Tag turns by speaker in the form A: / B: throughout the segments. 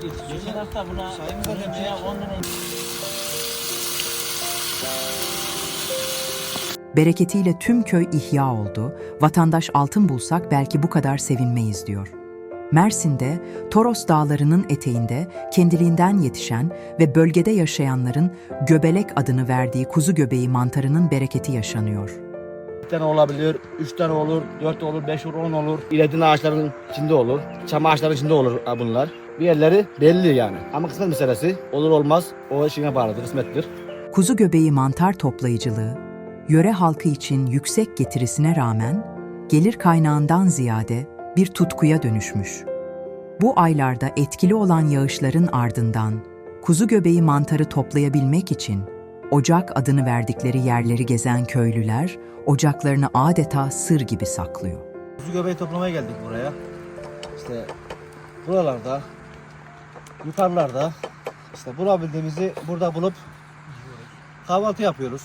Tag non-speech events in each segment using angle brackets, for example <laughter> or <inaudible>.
A: Geçen hafta buna birinciye 10 lira
B: Bereketiyle tüm köy ihya oldu, vatandaş altın bulsak belki bu kadar sevinmeyiz diyor. Mersin'de, Toros Dağları'nın eteğinde kendiliğinden yetişen ve bölgede yaşayanların göbelek adını verdiği kuzu göbeği mantarının bereketi yaşanıyor.
C: Tane olabilir, üç tane olur, dört olur, beş olur, on olur. İledin ağaçların içinde olur, çam ağaçların içinde olur bunlar. Bir yerleri belli yani. Ama kısmet meselesi olur olmaz o işine bağlıdır, kısmettir.
B: Kuzu göbeği mantar toplayıcılığı, yöre halkı için yüksek getirisine rağmen gelir kaynağından ziyade bir tutkuya dönüşmüş. Bu aylarda etkili olan yağışların ardından kuzu göbeği mantarı toplayabilmek için ocak adını verdikleri yerleri gezen köylüler ocaklarını adeta sır gibi saklıyor.
C: Kuzu göbeği toplamaya geldik buraya. İşte buralarda, yukarılarda işte bulabildiğimizi burada bulup kahvaltı yapıyoruz.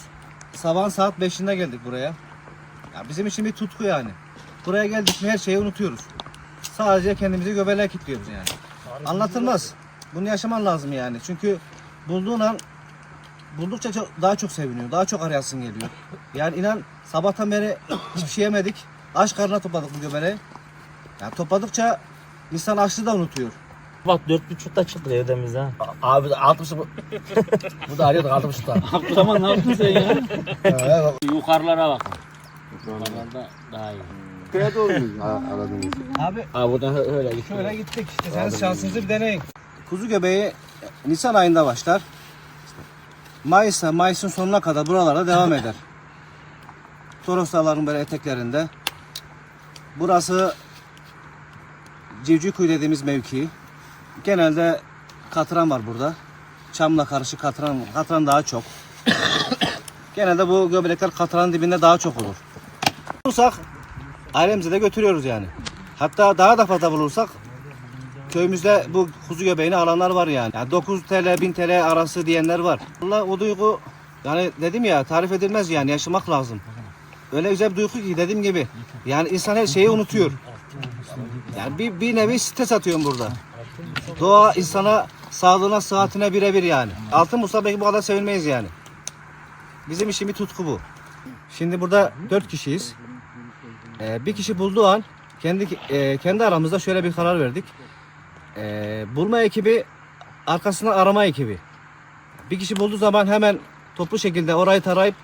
C: Sabahın saat 5'inde geldik buraya. Ya bizim için bir tutku yani. Buraya geldik mi her şeyi unutuyoruz. Sadece kendimizi göbeğe kilitliyoruz yani. Anlatılmaz. Bunu yaşaman lazım yani. Çünkü bulduğun an buldukça çok, daha çok seviniyor. Daha çok arayasın geliyor. Yani inan sabahtan beri hiçbir şey yemedik. Aç karnına topladık bu göbeği. Yani topladıkça insan açlığı da unutuyor.
A: Bak dört buçukta çıktı evdemiz ha.
C: Abi altı buçuk. <laughs> bu da arıyorduk altı buçukta. <laughs>
A: Abdurrahman ne yaptın sen ya? Yukarılara bak. Yukarılarda daha iyi.
D: Köye doğru muyuz <laughs> aradığınız?
C: Abi
A: Abi buradan öyle git.
C: şöyle gittik. İşte sen şansınızı bir deneyin. Kuzu göbeği Nisan ayında başlar. Mayıs'a, Mayıs'ın sonuna kadar buralarda devam eder. Toros Dağları'nın böyle eteklerinde. Burası Civcivkuyu dediğimiz mevki. Genelde katran var burada. Çamla karışık katran, katran daha çok. Genelde bu göbekler katranın dibinde daha çok olur. Bulursak ailemize de götürüyoruz yani. Hatta daha da fazla bulursak köyümüzde bu kuzu göbeğini alanlar var yani. yani 9 TL 1000 TL arası diyenler var. Valla o duygu yani dedim ya tarif edilmez yani yaşamak lazım. Öyle güzel bir duygu ki dediğim gibi yani insan her şeyi unutuyor. Yani bir, bir nevi stres atıyorum burada. Doğa insana sağlığına sıhhatine birebir yani. Altın bulsa belki bu kadar sevinmeyiz yani. Bizim bir tutku bu. Şimdi burada dört kişiyiz. Ee, bir kişi bulduğu an kendi e, kendi aramızda şöyle bir karar verdik. Ee, bulma ekibi arkasından arama ekibi. Bir kişi bulduğu zaman hemen toplu şekilde orayı tarayıp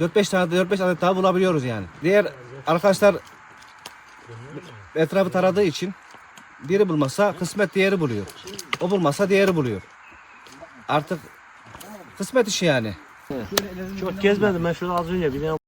C: 4-5 tane 4-5 adet daha bulabiliyoruz yani. Diğer arkadaşlar etrafı taradığı için biri bulmasa kısmet diğeri buluyor. O bulmasa diğeri buluyor. Artık kısmet işi yani.
A: Çok gezmedim ben şurada az önce bir